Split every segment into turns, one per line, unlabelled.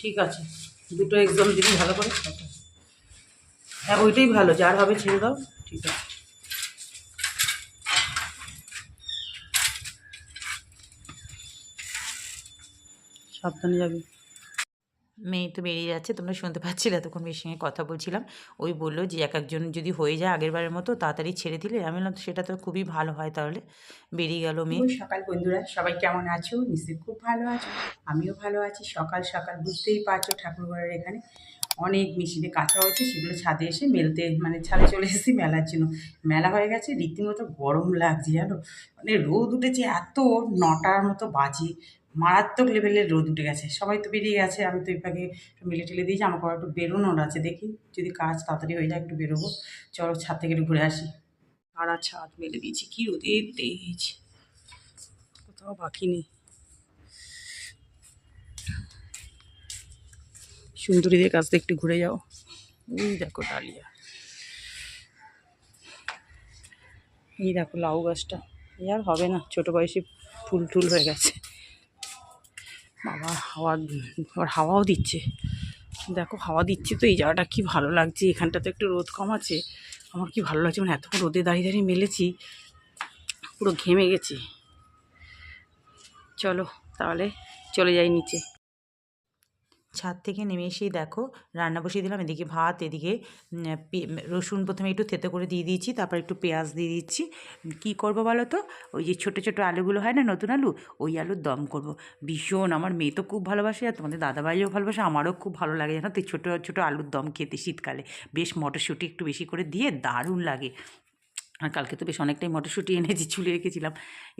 ঠিক আছে, দুটো এক্সাম দিবি ভালো করে হ্যাঁ ওইটাই ভালো, যার হবে ছেড়ে দাও, ঠিক আছে। সাবধানে যাবি। মেয়ে তো বেরিয়ে যাচ্ছে, তোমরা শুনতে পাচ্ছিলে, এতক্ষণ মেয়ের সঙ্গে কথা বলছিলাম। ওই বলল যে, এক একজন যদি হয়ে যায় আগের বারের মতো, তাড়াতাড়ি ছেড়ে দিলে? আমি বললাম, সেটা তো খুবই ভালো হয় তাহলে। বেরিয়ে গেল মেয়ে।
সকাল বন্ধুরা, সবাই কেমন আছো? নিশ্চয়ই খুব ভালো আছো। আমিও ভালো আছি। সকাল সকাল বুঝতেই পারছ ঠাকুরঘরের এখানে অনেক মেশিনে কাঁচা হয়েছে, সেগুলো ছাদে এসে মেলতে মানে ছাদে চলে এসেছি মেলার জন্য। মেলা হয়ে গেছে, রীতিমতো গরম লাগছে, জানো? মানে রোদ উঠেছে এত নটার মতো বাজে। মারাত্মক লেভেলের রোদ উঠে গেছে। সবাই তো বেরিয়ে গেছে, আমি তো এপাকে মেলে টেলে দিয়েছি আমার একটু বেরোনোর আছে, দেখি যদি কাজ তাড়াতাড়ি হয়ে যায় একটু বেরোবো। চলো ছাদ থেকে ঘুরে আসি।
সারা ছাদ মেলে দিয়েছি, কি রোদের তেজ। কোথাও বাকি নেই। সুন্দরীদের কাছ থেকে একটু ঘুরে যাও। ওই দেখো ডালিয়া। এই দেখো লাউ গাছটা। এই আর হবে না, ছোটো বয়সে ফুল টুল হয়ে গেছে। বাবা, হাওয়া আবার হাওয়াও দিচ্ছে। দেখো, হাওয়া দিচ্ছে তো, এই জায়গাটা কি ভালো লাগছে এখানটা তো একটু রোদ কম আছে। আমার কি ভালো লাগছে মানে এতক্ষণ রোদে দাঁড়িয়ে দাঁড়িয়ে মেলেছি, পুরো ঘেমে গেছি। চলো, তাহলে চলে যাই নিচে। ছাদ থেকে নেমে এসেই দেখো রান্না বসিয়ে দিলাম, এদিকে ভাত, এদিকে রসুন প্রথমে একটু থেতো করে দিয়ে দিয়েছি, তারপর একটু পেঁয়াজ দিয়ে দিচ্ছি। কি করব বলো তো? ওই যে ছোটো ছোটো আলুগুলো হয় না, নতুন আলু? ওই আলুর দম করব। ভীষণ, আমার মেয়ে তো খুব ভালোবাসে আর তোমাদের দাদাভাইও ভালোবাসে, আমারও খুব ভালো লাগে জানো তো ছোটো ছোটো আলুর দম খেতে শীতকালে। বেশ মটরশুঁটি একটু বেশি করে দিয়ে দারুণ লাগে। আর কালকে তো বেশ অনেকটাই মটরশুঁটি এনেছি, চুলে রেখেছিলাম।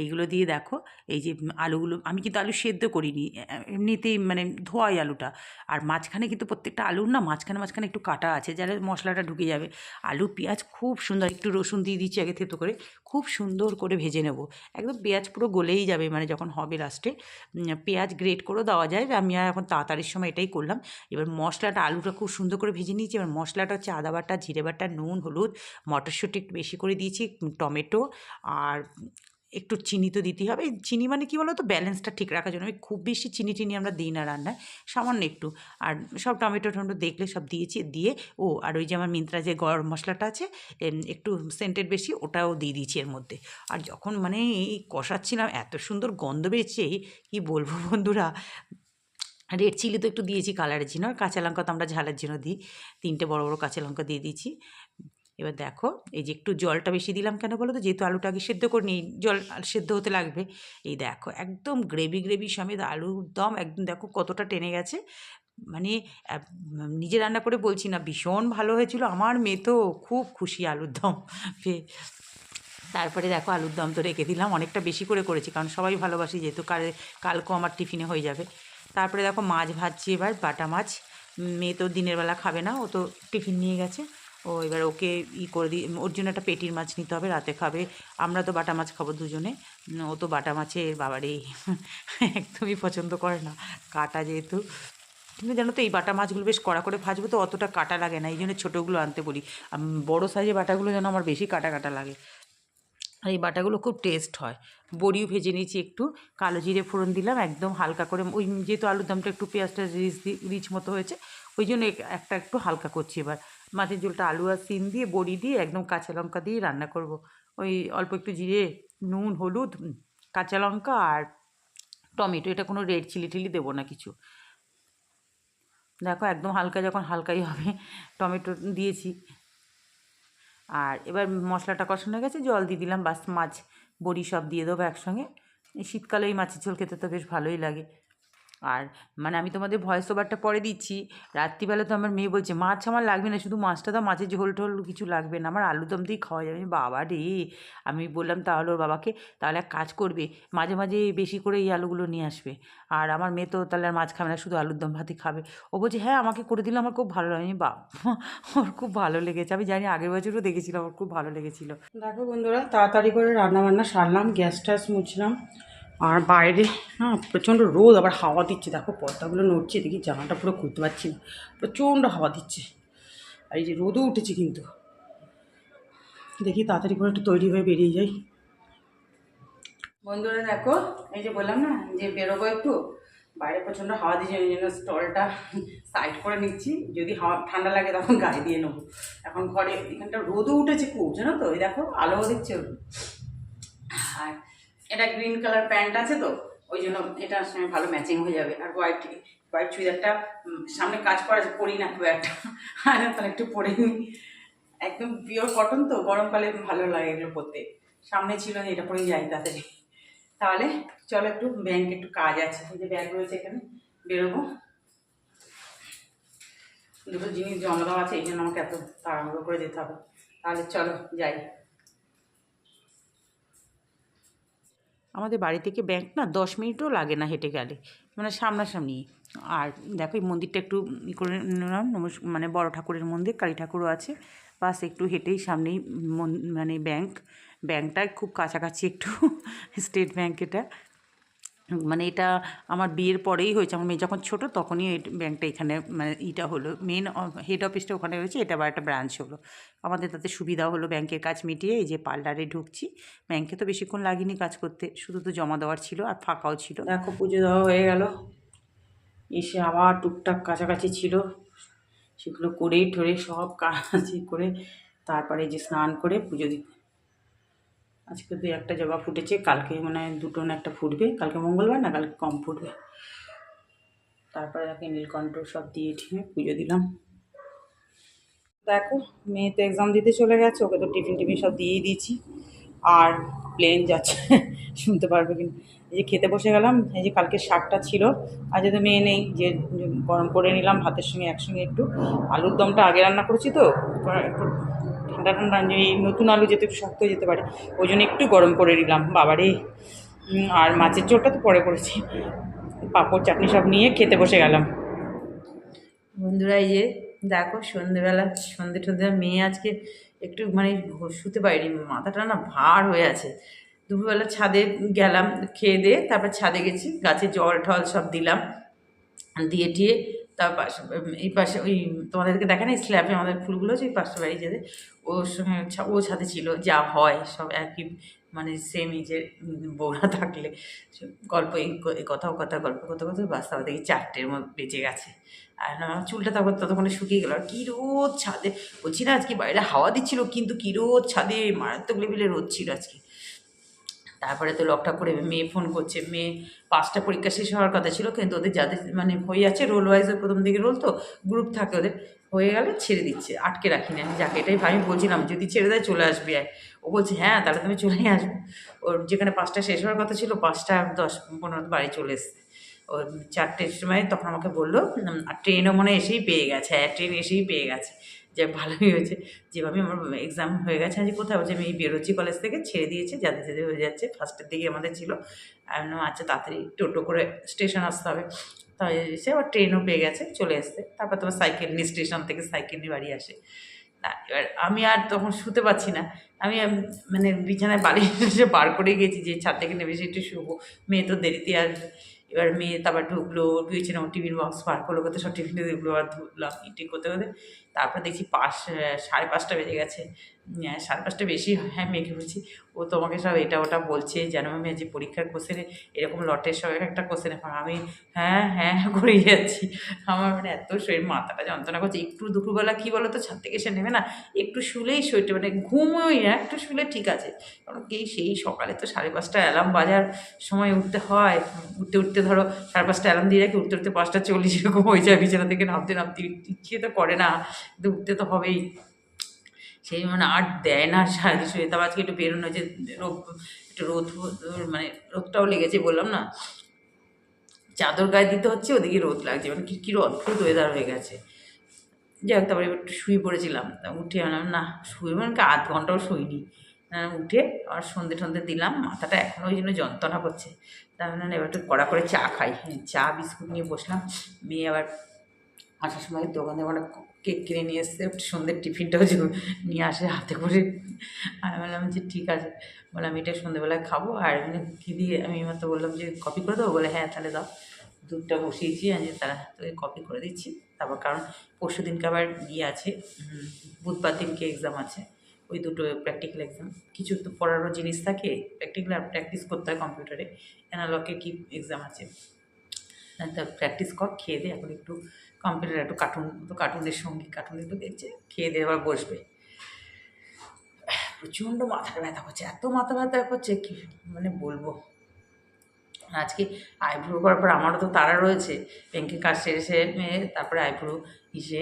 এইগুলো দিয়ে দেখো, এই যে আলুগুলো, আমি কিন্তু আলু সেদ্ধ করিনি এমনিতেই মানে ধোয়াই আলুটা। আর মাঝখানে কিন্তু প্রত্যেকটা আলুর না মাঝখানে মাঝখানে একটু কাটা আছে যারা মশলাটা ঢুকে যাবে। আলু পেঁয়াজ খুব সুন্দর, একটু রসুন দিয়ে দিচ্ছি আগে থেতো করে, খুব সুন্দর করে ভেজে নেব। একদম পেঁয়াজ পুরো গলেই যাবে মানে যখন হবে লাস্টে পেঁয়াজ গ্রেট করেও দেওয়া যায়, আমি আর এখন তাড়াতাড়ির সময় এটাই করলাম। এবার মশলাটা, আলুটা খুব সুন্দর করে ভেজে নিয়েছি, এবার মশলাটা হচ্ছে আদা বাটা, জিরে বাটা, নুন, হলুদ, মটরশুঁটি একটু বেশি করে দিয়েছি টমেটো আর একটু চিনি তো দিতেই হবে। চিনি মানে কি বলো তো ব্যালেন্সটা ঠিক রাখার জন্য। আমি খুব বেশি চিনি টিনি আমরা দিই না রান্নায়, সামান্য একটু। আর সব টমেটো টমেটো দেখলে সব দিয়েছি, দিয়ে, ও, আর ওই যে আমার মিন্ত্রা যে গরম মশলাটা আছে একটু সেন্টেড বেশি, ওটাও দিয়ে দিয়েছি এর মধ্যে। আর যখন মানে এই কষাচ্ছিলাম, এত সুন্দর গন্ধ বেরিয়েছে কি বলব বন্ধুরা? রেড চিলি তো একটু দিয়েছি, কালারের জন্য। আর কাঁচা লঙ্কা তো আমরা ঝালের জন্য দিই। তিনটে বড় বড় কাঁচা লঙ্কা দিয়ে দিয়েছি। এবার দেখো, এই যে একটু জলটা বেশি দিলাম কেন বলো তো? যেহেতু আলুটা আগে সেদ্ধ করে নিই, জল সেদ্ধ হতে লাগবে। এই দেখো, একদম গ্রেভি গ্রেভি সমেত আলুর দম একদম দেখো কতটা টেনে গেছে। মানে নিজে রান্না করে বলছি না, ভীষণ ভালো হয়েছিল। আমার মেয়ে তো খুব খুশি আলুর দম তারপরে দেখো আলুর দম তো রেখে দিলাম, অনেকটা বেশি করে করেছি, কারণ সবাই ভালোবাসি যেহেতু কাল কালকেও আমার টিফিনে হয়ে যাবে। তারপরে দেখো মাছ ভাজছি এবার, বাটা মাছ। মেয়ে তো দিনের বেলা খাবে না, ও তো টিফিন নিয়ে গেছে। ও, এবার ওকে ই করে দিই। ওর জন্য একটা পেটির মাছ নিতে হবে, রাতে খাবে। আমরা তো বাটা মাছ খাব দুজনে। ও তো বাটা মাছের বাবারে। একদমই পছন্দ করে না, কাটা যেহেতু। কিন্তু জানো তো, এই বাটা মাছগুলো বেশ কড়া করে ভাজবো তো অতটা কাটা লাগে না। এই জন্য ছোটোগুলো আনতে বলি। বড়ো সাইজের বাটাগুলো যেন আমার বেশি কাটা কাটা লাগে। আর এই বাটাগুলো খুব টেস্ট হয়। বড়িও ভেজে নিয়েছি একটু। কালো জিরে ফোড়ন দিলাম, একদম হালকা করে। ওই যেহেতু আলুর দামটা একটু পেঁয়াজটা রিচ রিচ মতো হয়েছে, ওই জন্য এক- একটা একটু হালকা করছি এবার। মাছের ঝোলটা আলু আর সিম দিয়ে, বড়ি দিয়ে, একদম কাঁচা লঙ্কা দিয়ে রান্না করব। ওই অল্প একটু জিরে, নুন, হলুদ কাঁচা লঙ্কা আর টমেটো। এটা কোনো রেড চিলি টিলি দেবো না কিছু। দেখো একদম হালকা যখন হালকাই হবে, টমেটো দিয়েছি। আর এবার মশলাটা কষানো গেছে, জল দিয়ে দিলাম। বাস মাছ, বড়ি সব দিয়ে দেবো একসঙ্গে। শীতকালে এই মাছের ঝোল খেতে তো বেশ ভালোই লাগে। আর মানে আমি তোমাদের ভয়েস ওভারটা পরে দিচ্ছি। রাত্রিবেলা তো আমার মেয়ে বলছে, মাছ আমার লাগবে না, শুধু মাছটা দাও, মাছের ঝোল টোল কিছু লাগবে না। আমার আলু দম দিয়েই খাওয়া যাবে। বাবা রে! আমি বললাম, তাহলে ওর বাবাকে তাহলে এক কাজ করবে, মাঝে মাঝে বেশি করে এই আলুগুলো নিয়ে আসবে। আর আমার মেয়ে তো তাহলে আর মাছ খাবে না, শুধু আলুর দম ভাতই খাবে। ও বলছে হ্যাঁ আমাকে করে দিলে, আমার খুব ভালো লাগে। আমি বাবা ওর খুব ভালো লেগেছে। আমি জানি আগের বছরও দেখেছিলাম আমার খুব ভালো লেগেছিলো।
দেখো বন্ধুরা, তাড়াতাড়ি করে রান্না বান্না সারলাম, গ্যাস ট্যাস মুছলাম। আর বাইরে হ্যাঁ প্রচণ্ড রোদ, আবার হাওয়া দিচ্ছে। দেখো, পর্দাগুলো নড়ছে, দেখি জামাটা পুরো খুলতে পারছি না। প্রচণ্ড হাওয়া দিচ্ছে। আর এই যে রোদও উঠেছে কিন্তু। দেখি তাড়াতাড়ি করে একটু তৈরি হয়ে বেরিয়ে যাই।
বন্ধুরা, দেখো, এই যে বললাম না, যে বেরোবো একটু। বাইরে প্রচণ্ড হাওয়া দিচ্ছে ওই জন্য স্টলটা সাইড করে নিচ্ছি। যদি হাওয়া, ঠান্ডা লাগে তখন গায়ে দিয়ে নেব। এখন ঘরে, এখানটা রোদও উঠেছে খুব, জানো তো? ওই দেখো, আলোও দিচ্ছে। আর এটা গ্রিন কালার প্যান্ট আছে তো ওই জন্য এটার সঙ্গে ভালো ম্যাচিং হয়ে যাবে। আর হোয়াইট হোয়াইট চুড়িদারটা সামনে কাজ করা পরি না খুব একটা। আর তাহলে একটু পরে নিই একদম পিওর কটন তো গরমকালে ভালো লাগে এগুলো পরতে। সামনে ছিল এটা পরেই যাই তাড়াতাড়ি। তাহলে চলো একটু ব্যাংক একটু কাজ আছে। যে ব্যাগ রয়েছে এখানে, বেরোবো। দুটো জিনিস জমা দেওয়া আছে, এই জন্য আমাকে এত তাড়াহুড়ো করে যেতে হবে। তাহলে চলো যাই।
আমাদের বাড়ি থেকে ব্যাংক না দশ মিনিটও লাগে না হেঁটে গেলে। মানে সামনাসামনি। আর দেখো এই মন্দিরটা একটু ই করে নিলাম মানে বড় ঠাকুরের মন্দির, কালী ঠাকুরও আছে। বাস একটু হেঁটেই সামনেই মন- ব্যাংক ব্যাংকটা খুব কাছাকাছি একটু স্টেট ব্যাংক এটা। মানে এটা আমার বিয়ের পরেই হয়েছে। আমার মেয়ে যখন ছোট তখনই এই ব্যাংকটা এখানে মানে ইটা হলো। মেন হেড অফিসটা ওখানে রয়েছে এটা আবার একটা ব্রাঞ্চ হলো। আমাদের তাতে সুবিধাও হলো ব্যাংকের কাজ মিটিয়ে এই যে পার্লারে ঢুকছি। ব্যাংকে তো বেশিক্ষণ লাগেনি কাজ করতে, শুধু তো জমা দেওয়ার ছিল আর ফাঁকাও ছিল।
দেখো, পুজো দেওয়া হয়ে গেল। এসে আবার টুকটাক কাছাকাছি ছিল। সেগুলো করেই ঠরে সব কাজ করে তারপরে যে স্নান করে পুজো দিই আজকে দু একটা জবা ফুটেছে, কালকে মানে দুটো না একটা ফুটবে, কালকে মঙ্গলবার না কালকে কম ফুটবে। তারপরে দেখে নীলকণ্ঠ সব দিয়ে ঠিয়ে পুজো দিলাম। দেখো, মেয়ে তো এক্সাম দিতে চলে গেছে, ওকে তো টিফিন টিফিন সব দিয়েই দিয়েছি। আর প্লেন যাচ্ছে, শুনতে পারবে কিন্তু এই যে খেতে বসে গেলাম, এই যে কালকে শাকটা ছিল, আর যেহেতু মেয়ে নেই, যে গরম করে নিলাম, ভাতের সঙ্গে একসঙ্গে একটু। আলুর দমটা আগে রান্না করেছি তো একটু ঠান্ডা ঠান্ডা এই নতুন আলু যেতে একটু শক্ত যেতে পারে, ওই জন্য একটু গরম করে নিলাম। বাবারে আর মাছের ঝোলটা তো পরে করেছি। পাঁপড়, চাটনি সব নিয়ে খেতে বসে গেলাম।
বন্ধুরা, এই যে দেখো সন্ধেবেলা সন্ধে টন্ধে মেয়ে আজকে একটু মানে শুতে পারিনি, মাথাটা না ভার হয়ে আছে। দুপুরবেলা ছাদে গেলাম, খেয়ে দিয়ে তারপর ছাদে গেছি, গাছে জল টল সব দিলাম, দিয়ে টিয়ে তার পাশে এই পাশে ওই তোমাদেরকে দেখে না স্ল্যাবে আমাদের ফুলগুলো যে পাশে বাড়ি যাদের ওর সঙ্গে ও ছাদে ছিল, যা হয়, সব একই মানে সেম এজের বউরা থাকলে। গল্প, এই কথাও কথা, গল্প কথা কথা বাস্তব দেখি চারটের মধ্যে বেঁচে গেছে। আর আমার চুলটা তারপর ততক্ষণে শুকিয়ে গেল। আর কী রোদ ছাদে, বলছি না, আজকে বাইরে হাওয়া দিচ্ছিল, কিন্তু কী রোদ ছাদে, মারাত্মক লেভেলে রোদ ছিল আজকে। তারপরে তো লকটা করে মেয়ে ফোন করছে, মেয়ে পাঁচটা পরীক্ষা শেষ হওয়ার কথা ছিল, কিন্তু ওদের যাদের মানে হয়ে আছে রোল ওয়াইজের প্রথম দিকে রোল তো গ্রুপ থাকে ওদের, হয়ে গেলে ছেড়ে দিচ্ছে, আটকে রাখি না যাকে এটাই আমি বলছিলাম, যদি ছেড়ে দেয় চলে আসবে ও বলছে হ্যাঁ তাহলে তুমি চলেই আসবে। ওর যেখানে পাঁচটা শেষ হওয়ার কথা ছিল, পাঁচটা দশ পনেরো বাড়ি চলে এসছে। ও চারটের সময় তখন আমাকে বলল ট্রেনও মনে এসেই পেয়ে গেছে হ্যাঁ ট্রেন এসেই পেয়ে গেছে। যে ভালোই হয়েছে। যেভাবে আমার এক্সাম হয়ে গেছে আজ কোথায় বলছে আমি এই বেরোচ্ছি কলেজ থেকে, ছেড়ে দিয়েছে, যাতে যেতে হয়ে যাচ্ছে। ফার্স্টের দিকে আমাদের ছিল। আচ্ছা তাড়াতাড়ি টোটো করে স্টেশন আসতে হবে। তাই এসে আবার ট্রেনও পেয়ে গেছে, চলে এসছে। তারপর তোমার সাইকেল নিয়ে স্টেশন থেকে সাইকেল নিয়ে বাড়ি আসে। না এবার আমি আর তখন শুতে পারছি না। আমি মানে বিছানায় বাড়ি এসে বার করে গেছি যে, ছাদ থেকে নেমে এসে একটু শুবো। মেয়ে তো দেরিতে আসবে। এবার মেয়ে তারপর ঢুকলো বিয়েছিল টিফিন বক্স বার করল কত সব টিফিনে দেখল আর ধুলাম, ইটি করতে করতে। তারপর দেখছি পাঁচ সাড়ে পাঁচটা বেজে গেছে। সাড়ে পাঁচটা বেশি হ্যাঁ মেয়েকে বলছি ও তোমাকে সব এটা ওটা বলছে, যেন আমি আজ পরীক্ষার কোশ্চেনে এরকম লটের সব একটা কোশ্চেনে আমি হ্যাঁ হ্যাঁ করে যাচ্ছি। আমার মানে এত শরীর, মাথাটা যন্ত্রণা করছে। একটু দুপুরবেলা কী বলো তো ছাদ থেকে এসে নেবে না, একটু শুলেই শরীরটা মানে ঘুমোই না, একটু শুলে ঠিক আছে। কারণ কি, সেই সকালে তো সাড়ে পাঁচটা অ্যালার্ম বাজার সময় উঠতে হয়। উঠতে উঠতে ধরো সাড়ে পাঁচটা অ্যালার্ম দিয়ে রাখি, উঠতে উঠতে পাঁচটা চল্লিশ এরকম হয়ে যায়, বিছানা থেকে নামতে নামতে ইচ্ছে তো করে না। উঠতে তো হবেই। সেই মানে আর দেয় না সারাদিন শুয়ে। তারপর আজকে একটু বেরোনো যে একটু রোদ মানে রোদটাও লেগেছে বললাম না। চাদর গায়ে দিতে হচ্ছে, ওদিকে রোদ লাগছে। মানে কী কী অদ্ভুত ওয়েদার হয়ে গেছে। যাই হোক, তারপরে একটু শুয়ে পড়েছিলাম। উঠে আনলাম না, শুয়ে মানে আধ ঘন্টাও শুইনি। উঠে আর সন্ধে টন্ধে দিলাম, মাথাটা এখনও ওই জন্য যন্ত্রণা করছে। তার মানে এবার একটু কড়া করে চা খাই। চা, বিস্কুট নিয়ে বসলাম। মেয়ে আবার আসার সময় দোকান থেকে একটা কেক কিনে নিয়ে এসছে, সন্ধ্যের টিফিনটাও যে নিয়ে আসে হাতে করে। আমি বললাম যে, ঠিক আছে। বললাম এটা সন্ধ্যেবেলায় খাব। আর কী দিয়ে? আমি মাত্র বললাম যে কপি করে দেবো? বলে হ্যাঁ তাহলে দাও। দুধটা বসিয়েছি, আমি তারা তোকে কপি করে দিচ্ছি। তারপর, কারণ পরশু দিনকে আবার ইয়ে আছে বুধবার দিনকে এক্সাম আছে, ওই দুটো প্র্যাকটিক্যাল এক্সাম কিছু তো পড়ারও জিনিস থাকে প্র্যাকটিক্যাল আর প্র্যাকটিস করতে হয় কম্পিউটারে অ্যানালগে কি এক্সাম আছে? প্র্যাকটিস কর, খেয়ে দে, এখন একটু কম্পিউটার একটু কার্টুন তো কার্টুনের সঙ্গে কার্টুন একটু দেখছে, খেয়ে দিয়ে আবার বসবে। প্রচণ্ড মাথাটা ব্যথা করছে, এত মাথা ব্যথা করছে কি মানে বলব? আজকে আইব্রো করার পর আমারও তো তারা রয়েছে, ব্যাংকের কাজ সেরে সে তারপরে আইব্রো ইসে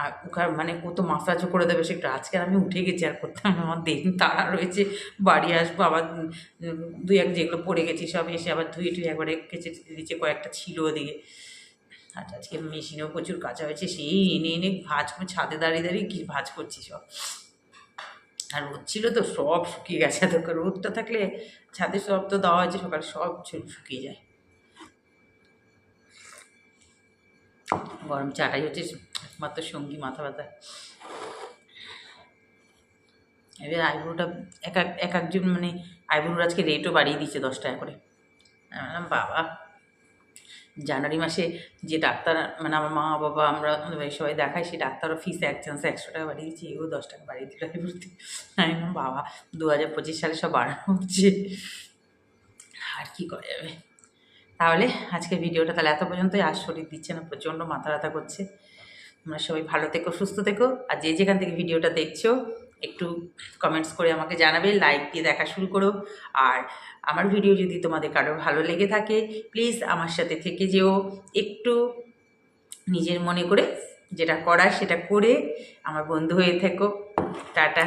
আর ওখানে মানে ও তো মাসাজও করে দেবে সেটা আজকে আমি উঠে গেছি, আর করতাম না, আমার দেহ তারা রয়েছে, বাড়ি আসব, আবার দুই এক যেগুলো পড়ে গেছি সব এসে আবার ধুয়ে টুয়ে একবারে কেচে দিচ্ছে কয়েকটা ছিল ওদিকে। আর আজকে মেশিনেও প্রচুর কাঁচা হয়েছে, সেই এনে এনে ভাজ করে ছাদে দাঁড়িয়ে দাঁড়িয়ে কি ভাজ করছি সব। আর রোদ ছিল তো, সব শুকিয়ে গেছে, এত রোদটা থাকলে ছাদে সব তো দেওয়া হয়েছে, সকালে সব শুকিয়ে যায়। গরম চাটাই হচ্ছে একমাত্র সঙ্গী, মাথা ব্যথা। এবার আইব্রোটা এক এক এক একজন মানে আইব্রোর আজকে রেটও বাড়িয়ে দিচ্ছে দশ টাকা করে। বললাম, বাবা, জানুয়ারি মাসে যে ডাক্তার মানে আমার মা, বাবা, আমরা সবাই দেখাই সেই ডাক্তারও ফিস এক চান্সে একশো টাকা বাড়িয়ে দিচ্ছে এও দশ টাকা বাড়িয়ে দিল আইব্রোতে। আমি বাবা দু হাজার পঁচিশ সালে সব বাড়ানো হচ্ছে। আর কি করা যাবে? তাহলে আজকে ভিডিওটা তাহলে এত পর্যন্তই। আর শরীর দিচ্ছে না, প্রচণ্ড মাথা ব্যথা করছে। তোমরা সবাই ভালো থেকো, সুস্থ থেকো। আর যে যেখান থেকে ভিডিওটা দেখছ, একটু কমেন্টস করে আমাকে জানাবে লাইক দিয়ে দেখা শুরু করো। আর আমার ভিডিও যদি তোমাদের কারও ভালো লেগে থাকে প্লিজ আমার সাথে থেকে যেও। একটু নিজের মনে করে যেটা করার সেটা করে আমার বন্ধু হয়ে থেকো। টাটা।